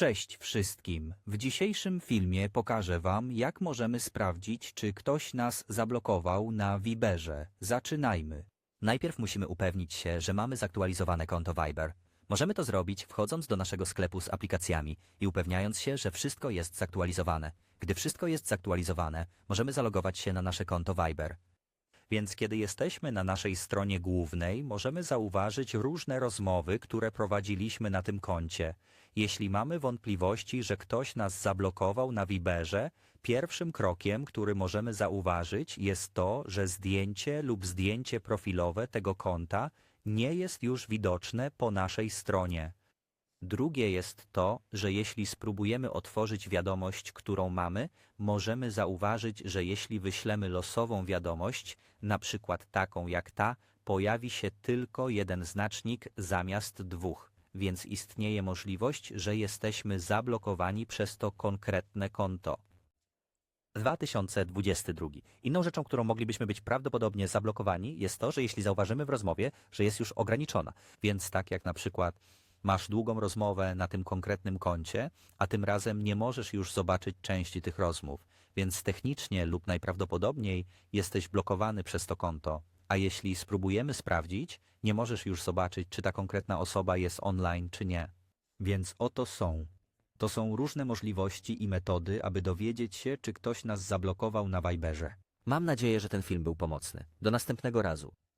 Cześć wszystkim. W dzisiejszym filmie pokażę Wam, jak możemy sprawdzić, czy ktoś nas zablokował na Viberze. Zaczynajmy. Najpierw musimy upewnić się, że mamy zaktualizowane konto Viber. Możemy to zrobić wchodząc do naszego sklepu z aplikacjami i upewniając się, że wszystko jest zaktualizowane. Gdy wszystko jest zaktualizowane, możemy zalogować się na nasze konto Viber. Więc kiedy jesteśmy na naszej stronie głównej, możemy zauważyć różne rozmowy, które prowadziliśmy na tym koncie. Jeśli mamy wątpliwości, że ktoś nas zablokował na Viberze, pierwszym krokiem, który możemy zauważyć, jest to, że zdjęcie lub zdjęcie profilowe tego konta nie jest już widoczne po naszej stronie. Drugie jest to, że jeśli spróbujemy otworzyć wiadomość, którą mamy, możemy zauważyć, że jeśli wyślemy losową wiadomość, na przykład taką jak ta, pojawi się tylko jeden znacznik zamiast dwóch, więc istnieje możliwość, że jesteśmy zablokowani przez to konkretne konto. 2022. Inną rzeczą, którą moglibyśmy być prawdopodobnie zablokowani, jest to, że jeśli zauważymy w rozmowie, że jest już ograniczona. Więc tak jak na przykład masz długą rozmowę na tym konkretnym koncie, a tym razem nie możesz już zobaczyć części tych rozmów, więc technicznie lub najprawdopodobniej jesteś blokowany przez to konto. A jeśli spróbujemy sprawdzić, nie możesz już zobaczyć, czy ta konkretna osoba jest online, czy nie. Więc oto są. To są różne możliwości i metody, aby dowiedzieć się, czy ktoś nas zablokował na Viberze. Mam nadzieję, że ten film był pomocny. Do następnego razu.